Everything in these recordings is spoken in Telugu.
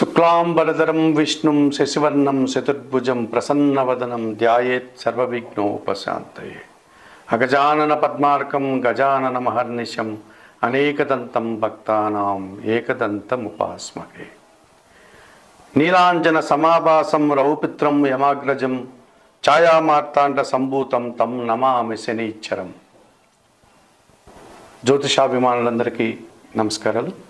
శుక్లాంబరధరం విష్ణుం శశివర్ణం చతుర్భుజం ప్రసన్నవదనం ధ్యాయేత్ సర్వవిఘ్నోపశాంతయే అగజానన పద్మార్కం గజానన మహర్నిశం అనేకదంతం భక్తానాం ఏకదంతముపాస్మహే నీలాంజన సమాభాసం రౌపిత్రం యమాగ్రజం ఛాయామార్తాండ సంభూతం తం నమామి శనీశ్వరం జ్యోతిషాభిమానులందరికీ నమస్కారాలు.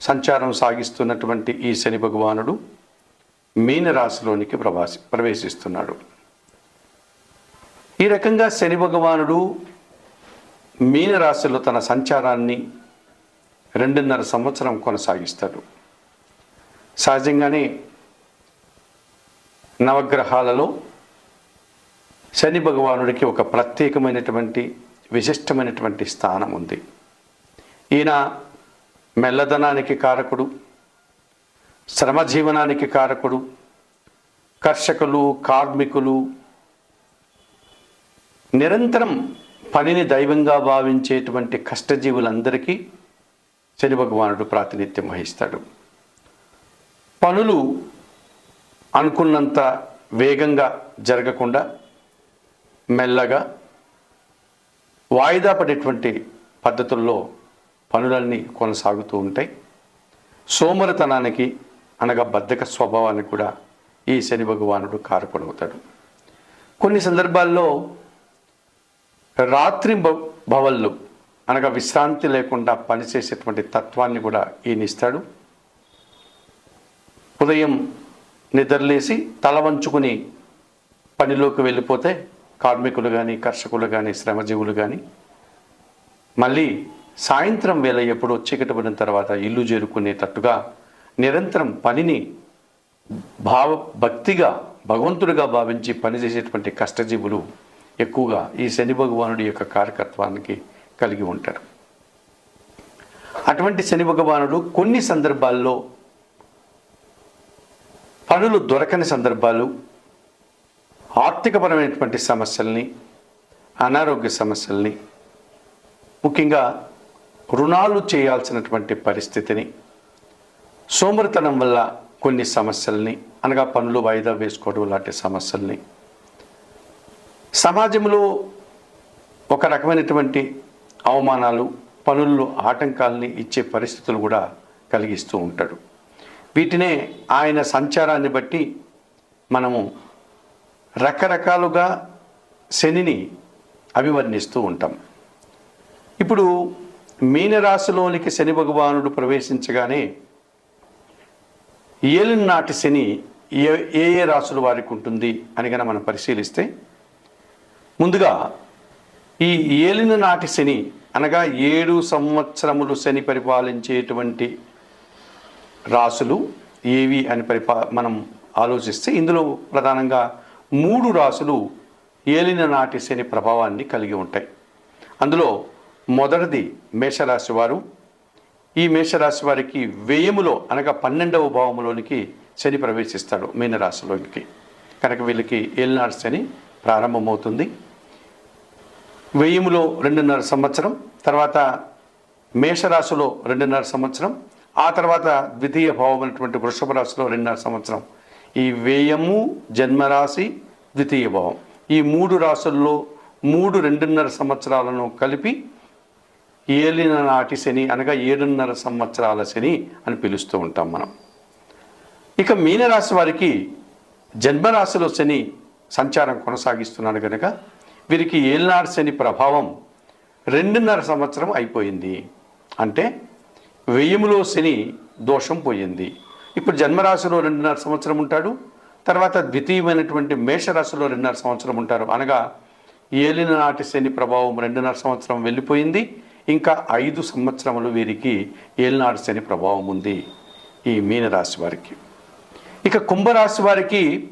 సంచారం సాగిస్తున్నటువంటి ఈ శని భగవానుడు మీనరాశిలోనికి ప్రవాసి ప్రవేశిస్తున్నాడు. ఈ రకంగా శని భగవానుడు మీనరాశిలో తన సంచారాన్ని రెండున్నర సంవత్సరం కొనసాగిస్తాడు. సహజంగానే నవగ్రహాలలో శని భగవానుడికి ఒక ప్రత్యేకమైనటువంటి విశిష్టమైనటువంటి స్థానం ఉంది. ఈయన మెల్లదనానికి కారకుడు శ్రమజీవనానికి కారకుడు కర్షకులు కార్మికులు నిరంతరం పనిని దైవంగా భావించేటువంటి కష్టజీవులందరికీ శని భగవానుడు ప్రాతినిధ్యం వహిస్తాడు. పనులు అనుకున్నంత వేగంగా జరగకుండా మెల్లగా వాయిదా పడేటువంటి పద్ధతుల్లో పనులన్నీ కొనసాగుతూ ఉంటాయి. సోమరితనానికి అనగా బద్ధక స్వభావానికి కూడా ఈ శని భగవానుడు కారకుడవుతాడు. కొన్ని సందర్భాల్లో రాత్రి భ- భవళ్ళు అనగా విశ్రాంతి లేకుండా పనిచేసేటువంటి తత్వాన్ని కూడా ఈయన ఇస్తాడు ఉదయం నిద్రలేసి తల వంచుకుని పనిలోకి వెళ్ళిపోతే కార్మికులు కానీ కర్షకులు కానీ శ్రమజీవులు కానీ మళ్ళీ సాయంత్రం వేళ ఎప్పుడో చీకటి పడిన తర్వాత ఇల్లు చేరుకునేటట్టుగా నిరంతరం పనిని భావ భక్తిగా భగవంతుడిగా భావించి పనిచేసేటువంటి కష్టజీవులు ఎక్కువగా ఈ శని భగవానుడి యొక్క కార్యకత్వానికి కలిగి ఉంటారు. అటువంటి శని భగవానుడు కొన్ని సందర్భాల్లో పనులు దొరకని సందర్భాలు ఆర్థికపరమైనటువంటి సమస్యల్ని అనారోగ్య సమస్యల్ని ముఖ్యంగా రుణాలు చేయాల్సినటువంటి పరిస్థితిని సోమరితనం వల్ల కొన్ని సమస్యల్ని అనగా పనులు వాయిదా వేసుకోవడం లాంటి సమస్యల్ని. సమాజంలో ఒక రకమైనటువంటి అవమానాలు పనుల్లో ఆటంకాలని ఇచ్చే పరిస్థితులు కూడా కలిగిస్తూ ఉంటాడు. వీటినే ఆయన సంచారాన్ని బట్టి మనము రకరకాలుగా శనిని అభివర్ణిస్తూ ఉంటాం. ఇప్పుడు మీనరాశిలోనికి శని భగవానుడు ప్రవేశించగానే ఏలినాటి శని ఏ ఏ ఏ రాశుల వారికి ఉంటుంది అని కనుక మనం పరిశీలిస్తే ముందుగా ఈ ఏలిన నాటి శని అనగా ఏడు సంవత్సరములు శని పరిపాలించేటువంటి రాసులు ఏవి అని పరిపా మనం ఆలోచిస్తే ఇందులో ప్రధానంగా మూడు రాసులు ఏలిన నాటి శని ప్రభావాన్ని కలిగి ఉంటాయి. అందులో మొదటిది మేషరాశి వారు. ఈ మేషరాశి వారికి వ్యయములో అనగా పన్నెండవ భావములోనికి శని ప్రవేశిస్తాడు మీనరాశిలోనికి. కనుక వీళ్ళకి ఏలినాడు శని ప్రారంభమవుతుంది. వేయములో రెండున్నర సంవత్సరం తర్వాత మేషరాశిలో రెండున్నర సంవత్సరం ఆ తర్వాత ద్వితీయ భావం అయినటువంటి వృషభ రాశిలో రెండున్నర సంవత్సరం. ఈ వ్యయము జన్మరాశి ద్వితీయ భావం. ఈ మూడు రాశుల్లో మూడు రెండున్నర సంవత్సరాలను కలిపి ఏలిన నాటి శని అనగా ఏడున్నర సంవత్సరాల శని అని పిలుస్తూ ఉంటాం మనం. ఇక మీనరాశి వారికి జన్మరాశిలో శని సంచారం కొనసాగిస్తున్నాడు కనుక వీరికి ఏలినాడు శని ప్రభావం రెండున్నర సంవత్సరం అయిపోయింది. అంటే వెయ్యిములో శని దోషం పోయింది. ఇప్పుడు జన్మరాశిలో రెండున్నర సంవత్సరం ఉంటాడు తర్వాత ద్వితీయమైనటువంటి మేషరాశిలో రెండున్నర సంవత్సరం ఉంటారు. అనగా ఏలిన నాటి శని ప్రభావం రెండున్నర సంవత్సరం వెళ్ళిపోయింది. ఇంకా ఐదు సంవత్సరములు వీరికి ఏలినాడు శని ప్రభావం ఉంది ఈ మీనరాశి వారికి. ఇక కుంభరాశి వారికి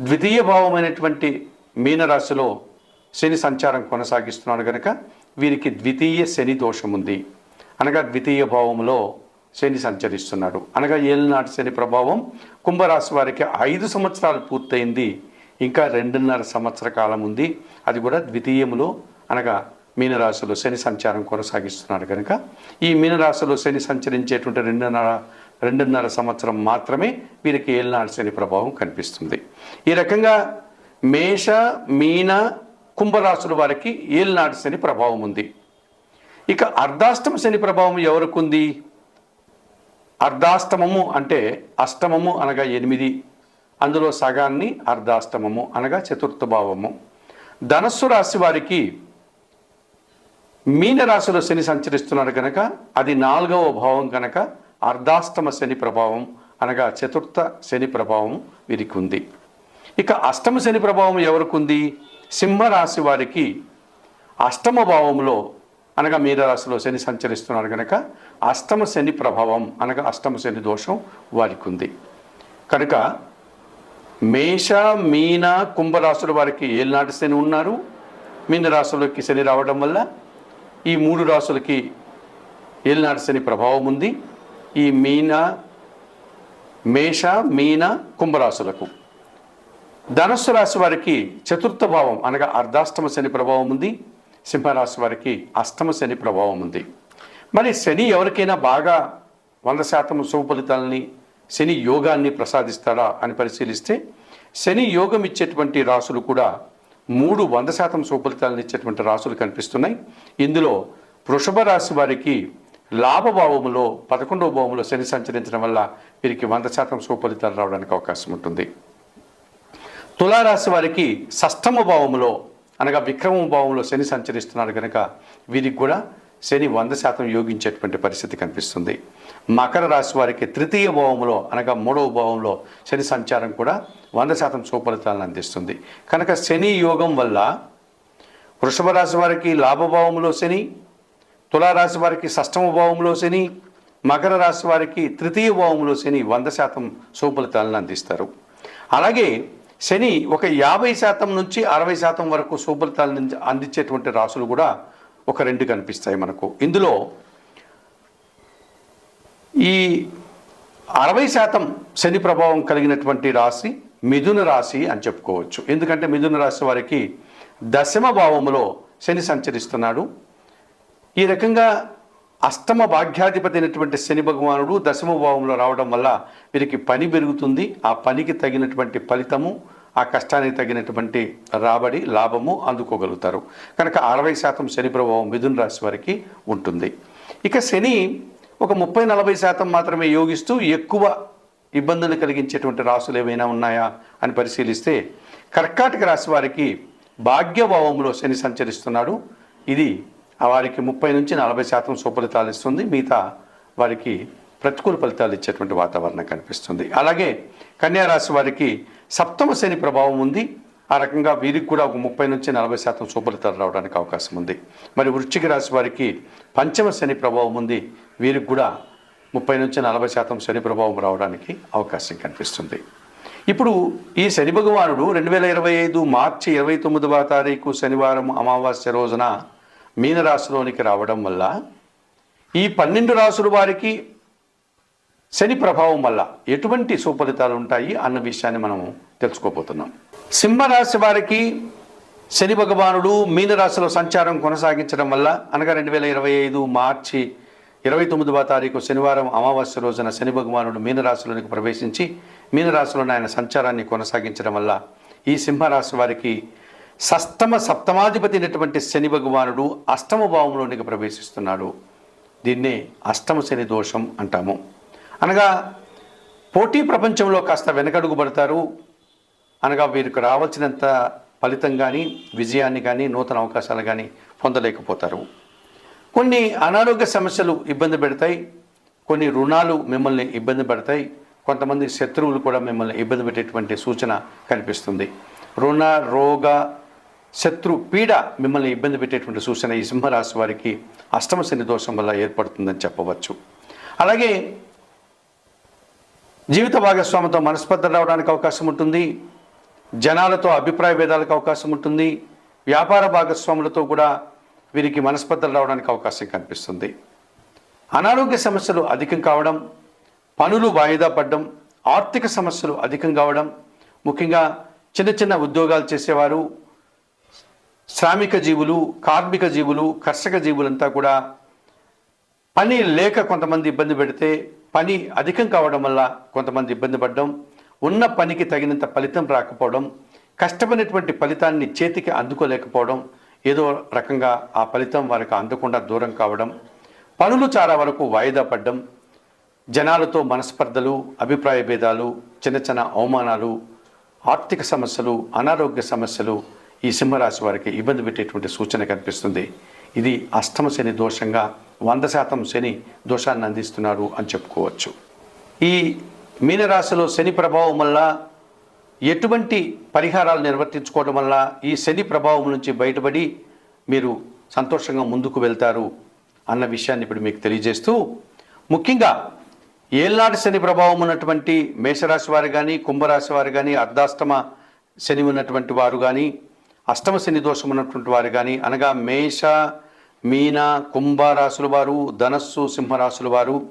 ద్వితీయ భావమైనటువంటి మీనరాశిలో శని సంచారం కొనసాగిస్తున్నాడు కనుక వీరికి ద్వితీయ శని దోషం ఉంది. అనగా ద్వితీయ భావంలో శని సంచరిస్తున్నాడు. అనగా ఏలినాటి శని ప్రభావం కుంభరాశి వారికి ఐదు సంవత్సరాలు పూర్తయింది. ఇంకా రెండున్నర సంవత్సర కాలం ఉంది. అది కూడా ద్వితీయములో అనగా మీనరాశిలో శని సంచారం కొనసాగిస్తున్నారు కనుక ఈ మీనరాశిలో శని సంచరించేటువంటి రెండున్నర రెండున్నర సంవత్సరం మాత్రమే వీరికి ఏలినాటి శని ప్రభావం కనిపిస్తుంది. ఈ రకంగా మేష మీన కుంభరాశుల వారికి ఏలినాటి శని ప్రభావం ఉంది. ఇక అర్ధాష్టమ శని ప్రభావం ఎవరికి ఉంది అర్ధాష్టమము అంటే అష్టమము అనగా ఎనిమిది అందులో సగాన్ని అర్ధాష్టమము అనగా చతుర్థ భావము. ధనస్సు రాశి వారికి మీనరాశిలో శని సంచరిస్తున్నాడు కనుక అది నాలుగవ భావం కనుక అర్ధాష్టమ శని ప్రభావం అనగా చతుర్థ శని ప్రభావం వీరికి ఉంది. ఇక అష్టమ శని ప్రభావం ఎవరికి ఉంది? సింహరాశి వారికి అష్టమ భావంలో అనగా మీనరాశిలో శని సంచరిస్తున్నారు కనుక అష్టమ శని ప్రభావం అనగా అష్టమ శని దోషం వారికి ఉంది. కనుక మేష మీన కుంభరాశుల వారికి ఏలినాటి శని ఉన్నారు. మీనరాశులకి శని రావడం వల్ల ఈ మూడు రాశులకి ఏలినాటి శని ప్రభావం ఉంది. ఈ మీన మేష మీన కుంభరాశులకు ధనస్సు రాశి వారికి చతుర్థ భావం అనగా అర్ధాష్టమ శని ప్రభావం ఉంది. సింహరాశి వారికి అష్టమ శని ప్రభావం ఉంది. మరి శని ఎవరికైనా బాగా వంద శాతం శుభ ఫలితాలని శని యోగాన్ని ప్రసాదిస్తాడా అని పరిశీలిస్తే శని యోగం ఇచ్చేటువంటి రాసులు కూడా మూడు వంద శాతం సుఫలితాలను ఇచ్చేటువంటి రాసులు కనిపిస్తున్నాయి. ఇందులో వృషభ రాశి వారికి లాభభావములో పదకొండవ భావంలో శని సంచరించడం వల్ల వీరికి వంద శాతం సుఫలితాలు రావడానికి అవకాశం ఉంటుంది. తులారాశి వారికి షష్టమ భావములో అనగా విక్రమ భావంలో శని సంచరిస్తున్నారు కనుక వీరికి కూడా శని వంద శాతం యోగించేటువంటి పరిస్థితి కనిపిస్తుంది. మకర రాశి వారికి తృతీయ భావంలో అనగా మూడవ భావంలో శని సంచారం కూడా వంద శాతం సుఫలితాలను అందిస్తుంది. కనుక శని యోగం వల్ల వృషభ రాశి వారికి లాభభావంలో శని తులారాశి వారికి షష్టమ భావంలో శని మకర రాశి వారికి తృతీయ భావంలో శని వంద శాతం సుఫలితాలను అందిస్తారు. అలాగే శని ఒక యాభై శాతం నుంచి అరవై శాతం వరకు సుఫలితాలను అందించేటువంటి రాసులు కూడా ఒక రెండు కనిపిస్తాయి మనకు. ఇందులో ఈ అరవై శాతం శని ప్రభావం కలిగినటువంటి రాశి మిథున రాశి అని చెప్పుకోవచ్చు. ఎందుకంటే మిథున రాశి వారికి దశమ భావములో శని సంచరిస్తున్నాడు. ఈ రకంగా అష్టమ భాగ్యాధిపతి అయినటువంటి శని భగవానుడు దశమ భావంలో రావడం వల్ల వీరికి పని పెరుగుతుంది. ఆ పనికి తగినటువంటి ఫలితము ఆ కష్టానికి తగినటువంటి రాబడి లాభము అందుకోగలుగుతారు. కనుక అరవై శాతం శని ప్రభావం మిథున రాశి వారికి ఉంటుంది. ఇక శని ఒక ముప్పై నలభై శాతం మాత్రమే యోగిస్తూ ఎక్కువ ఇబ్బందులు కలిగించేటువంటి రాసులు ఏవైనా ఉన్నాయా అని పరిశీలిస్తే కర్కాటక రాశి వారికి భాగ్యభావంలో శని సంచరిస్తున్నాడు. ఇది వారికి ముప్పై నుంచి నలభై శాతం సుఫలితాలు ఇస్తుంది. మిగతా వారికి ప్రతికూల ఫలితాలు ఇచ్చేటువంటి వాతావరణం కనిపిస్తుంది. అలాగే కన్యా రాశి వారికి సప్తమ శని ప్రభావం ఉంది. ఆ రకంగా వీరికి కూడా ఒక ముప్పై నుంచి నలభై శాతం సుఫలితాలు రావడానికి అవకాశం ఉంది. మరి వృశ్చిక రాశి వారికి పంచమ శని ప్రభావం ఉంది. వీరికి కూడా ముప్పై నుంచి నలభై శాతం శని ప్రభావం రావడానికి అవకాశం కనిపిస్తుంది. ఇప్పుడు ఈ శని భగవానుడు రెండు వేల ఇరవై ఐదు మార్చి ఇరవై తొమ్మిదవ తారీఖు శనివారం అమావాస్య రోజున మీనరాశిలోనికి రావడం వల్ల ఈ పన్నెండు రాసుల వారికి శని ప్రభావం వల్ల ఎటువంటి సుఫలితాలు ఉంటాయి అన్న విషయాన్ని మనం తెలుసుకోబోతున్నాం. సింహరాశి వారికి శని భగవానుడు మీనరాశిలో సంచారం కొనసాగించడం వల్ల అనగా రెండు వేల ఇరవై ఐదు మార్చి ఇరవై తొమ్మిదవ తారీఖు శనివారం అమావాస్య రోజున శని భగవానుడు మీనరాశిలోనికి ప్రవేశించి మీనరాశిలోని ఆయన సంచారాన్ని కొనసాగించడం వల్ల ఈ సింహరాశి వారికి సష్టమ సప్తమాధిపతి అయినటువంటి శని భగవానుడు అష్టమ భావంలోనికి ప్రవేశిస్తున్నాడు. దీన్నే అష్టమ శని దోషం అంటాము. అనగా పోటీ ప్రపంచంలో కాస్త వెనకడుగు పడతారు అనగా వీరికి రావాల్సినంత ఫలితం కానీ విజయాన్ని కానీ నూతన అవకాశాలు కానీ పొందలేకపోతారు. కొన్ని అనారోగ్య సమస్యలు ఇబ్బంది పెడతాయి. కొన్ని రుణాలు మిమ్మల్ని ఇబ్బంది పెడతాయి. కొంతమంది శత్రువులు కూడా మిమ్మల్ని ఇబ్బంది పెట్టేటువంటి సూచన కనిపిస్తుంది. రుణ రోగ శత్రు పీడ మిమ్మల్ని ఇబ్బంది పెట్టేటువంటి సూచన ఈ సింహరాశి వారికి అష్టమ శని దోషం వల్ల ఏర్పడుతుందని చెప్పవచ్చు. అలాగే జీవిత భాగస్వామితో మనస్పర్ధలు రావడానికి అవకాశం ఉంటుంది. జనాలతో అభిప్రాయ భేదాలకు అవకాశం ఉంటుంది. వ్యాపార భాగస్వాములతో కూడా వీరికి మనస్పర్ధలు రావడానికి అవకాశం కనిపిస్తుంది. అనారోగ్య సమస్యలు అధికం కావడం పనులు వాయిదా పడడం ఆర్థిక సమస్యలు అధికం కావడం ముఖ్యంగా చిన్న చిన్న ఉద్యోగాలు చేసేవారు శ్రామిక జీవులు కార్మిక జీవులు కర్షక జీవులంతా కూడా పని లేక కొంతమంది ఇబ్బంది పెడితే పని అధికం కావడం వల్ల కొంతమంది ఇబ్బంది పడడం ఉన్న పనికి తగినంత ఫలితం రాకపోవడం కష్టపడినటువంటి ఫలితాన్ని చేతికి అందుకోలేకపోవడం ఏదో రకంగా ఆ ఫలితం వారికి అందకుండా దూరం కావడం పనులు చాలా వరకు వాయిదా పడ్డం జనాలతో మనస్పర్ధలు అభిప్రాయ భేదాలు చిన్న చిన్న అవమానాలు ఆర్థిక సమస్యలు అనారోగ్య సమస్యలు ఈ సింహరాశి వారికి ఇబ్బంది పెట్టేటువంటి సూచన కనిపిస్తుంది. ఇది అష్టమశని దోషంగా వంద శాతం శని దోషాన్ని అందిస్తున్నారు అని చెప్పుకోవచ్చు. ఈ మీనరాశిలో శని ప్రభావం వల్ల ఎటువంటి పరిహారాలు నిర్వర్తించుకోవడం వల్ల ఈ శని ప్రభావం నుంచి బయటపడి మీరు సంతోషంగా ముందుకు వెళ్తారు అన్న విషయాన్ని ఇప్పుడు మీకు తెలియజేస్తూ ముఖ్యంగా ఏళ్ళనాటి శని ప్రభావం ఉన్నటువంటి మేషరాశి వారు కానీ కుంభరాశి వారు కానీ అర్ధాష్టమ శని ఉన్నటువంటి వారు కానీ అష్టమ శని దోషం ఉన్నటువంటి వారు కానీ అనగా మేష మీన కుంభరాశుల వారు ధనస్సు సింహరాశుల వారు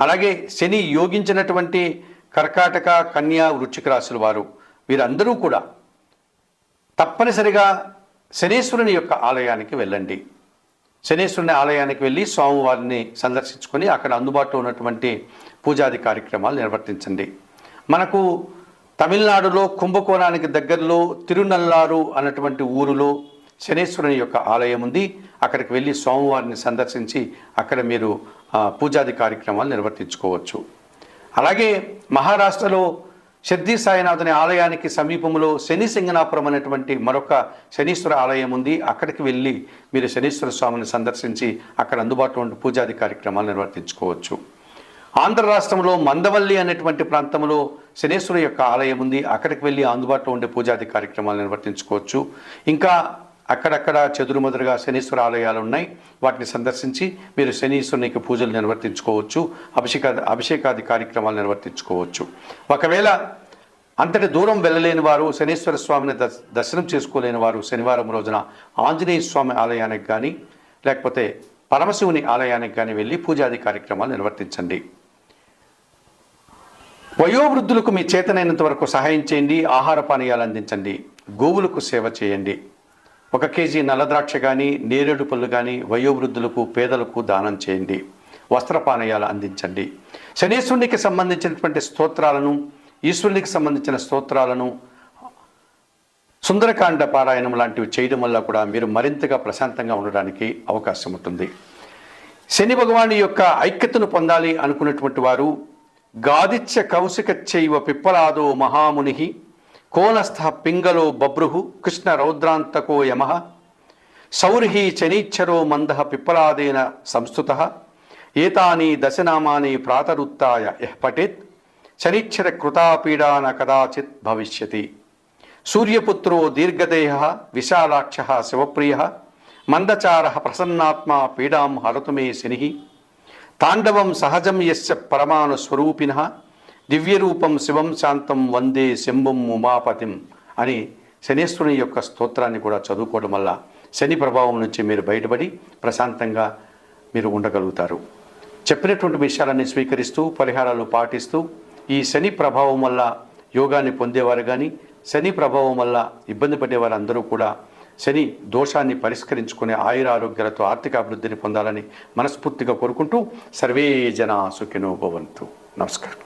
అలాగే శని యోగించినటువంటి కర్కాటక కన్యా వృచ్చిక రాశుల వారు వీరందరూ కూడా తప్పనిసరిగా శనేశ్వరుని యొక్క ఆలయానికి వెళ్ళండి. శనేశ్వరుని ఆలయానికి వెళ్ళి స్వామివారిని సందర్శించుకొని అక్కడ అందుబాటులో ఉన్నటువంటి పూజాది కార్యక్రమాలు నిర్వర్తించండి. మనకు తమిళనాడులో కుంభకోణానికి దగ్గరలో తిరునల్లారు అన్నటువంటి ఊరులో శనేశ్వరుని యొక్క ఆలయం ఉంది. అక్కడికి వెళ్ళి స్వామివారిని సందర్శించి అక్కడ మీరు పూజాది కార్యక్రమాలు నిర్వర్తించుకోవచ్చు. అలాగే మహారాష్ట్రలో షద్దీ సాయినాథుని ఆలయానికి సమీపంలో శని సింగనాపురం అనేటువంటి మరొక శనీశ్వర ఆలయం ఉంది. అక్కడికి వెళ్ళి మీరు శనీశ్వర స్వామిని సందర్శించి అక్కడ అందుబాటులో ఉండే పూజాది కార్యక్రమాలు నిర్వర్తించుకోవచ్చు. ఆంధ్ర రాష్ట్రంలో మందవల్లి అనేటువంటి ప్రాంతంలో శనేశ్వరు యొక్క ఆలయం ఉంది. అక్కడికి వెళ్ళి అందుబాటులో ఉండే పూజాది కార్యక్రమాలు నిర్వర్తించుకోవచ్చు. ఇంకా అక్కడక్కడ చెదురుమదురుగా శనీశ్వర ఆలయాలు ఉన్నాయి వాటిని సందర్శించి మీరు శనీశ్వరునికి పూజలు నిర్వర్తించుకోవచ్చు అభిషేక అభిషేకాది కార్యక్రమాలు నిర్వర్తించుకోవచ్చు. ఒకవేళ అంతటి దూరం వెళ్ళలేని వారు శనీశ్వర స్వామిని దర్శనం చేసుకోలేని వారు శనివారం రోజున ఆంజనేయ స్వామి ఆలయానికి కానీ లేకపోతే పరమశివుని ఆలయానికి కానీ వెళ్ళి పూజాది కార్యక్రమాలు నిర్వర్తించండి. వయోవృద్ధులకు మీ చేతనైనంత వరకు సహాయం చేయండి ఆహార పానీయాలు అందించండి గోవులకు సేవ చేయండి. ఒక కేజీ నల్లద్రాక్ష కానీ నేరేడు పళ్ళు కానీ వయోవృద్ధులకు పేదలకు దానం చేయండి. వస్త్రపానీయాలు అందించండి. శనీశ్వరునికి సంబంధించినటువంటి స్తోత్రాలను ఈశ్వరునికి సంబంధించిన స్తోత్రాలను సుందరకాండ పారాయణం లాంటివి చేయడం వల్ల కూడా మీరు మరింతగా ప్రశాంతంగా ఉండడానికి అవకాశం ఉంటుంది. శని భగవాని యొక్క ఐక్యతను పొందాలి అనుకున్నటువంటి వారు గాదిత్య కౌశిక చైవ పిప్పలాదో మహాముని కోనస్థ పింగలో బభ్రుహు కృష్ణ రౌద్రాంతకో యమ సౌర్హి చనీచ్చరో మంద పిప్పలాదేన సంస్థుత ఏతాని దశనామాని ప్రాతరుత్తాయ యః పఠేత్ శనిచ్చర కృతాపీడాన కదాచిత్ భవిష్యతి. సూర్యపుత్రో దీర్ఘదేహ విశాలాక్ష శివప్రియ మందచార ప్రసన్నాత్మ పీడాం హరతు మే శని తాండవం సహజం యస్య పరమాణు స్వరూపిణ దివ్యరూపం శివం శాంతం వందే శంభం ఉమాపతిం అని శనేశ్వరుని యొక్క స్తోత్రాన్ని కూడా చదువుకోవడం వల్ల శని ప్రభావం నుంచి మీరు బయటపడి ప్రశాంతంగా మీరు ఉండగలుగుతారు. చెప్పినటువంటి విషయాలన్నీ స్వీకరిస్తూ పరిహారాలు పాటిస్తూ ఈ శని ప్రభావం వల్ల యోగాన్ని పొందేవారు కానీ శని ప్రభావం వల్ల ఇబ్బంది పడేవారు అందరూ కూడా శని దోషాన్ని పరిష్కరించుకునే ఆయుర ఆరోగ్యాలతో ఆర్థిక అభివృద్ధిని పొందాలని మనస్ఫూర్తిగా కోరుకుంటూ సర్వే జన సుఖినోభవంతు నమస్కారం.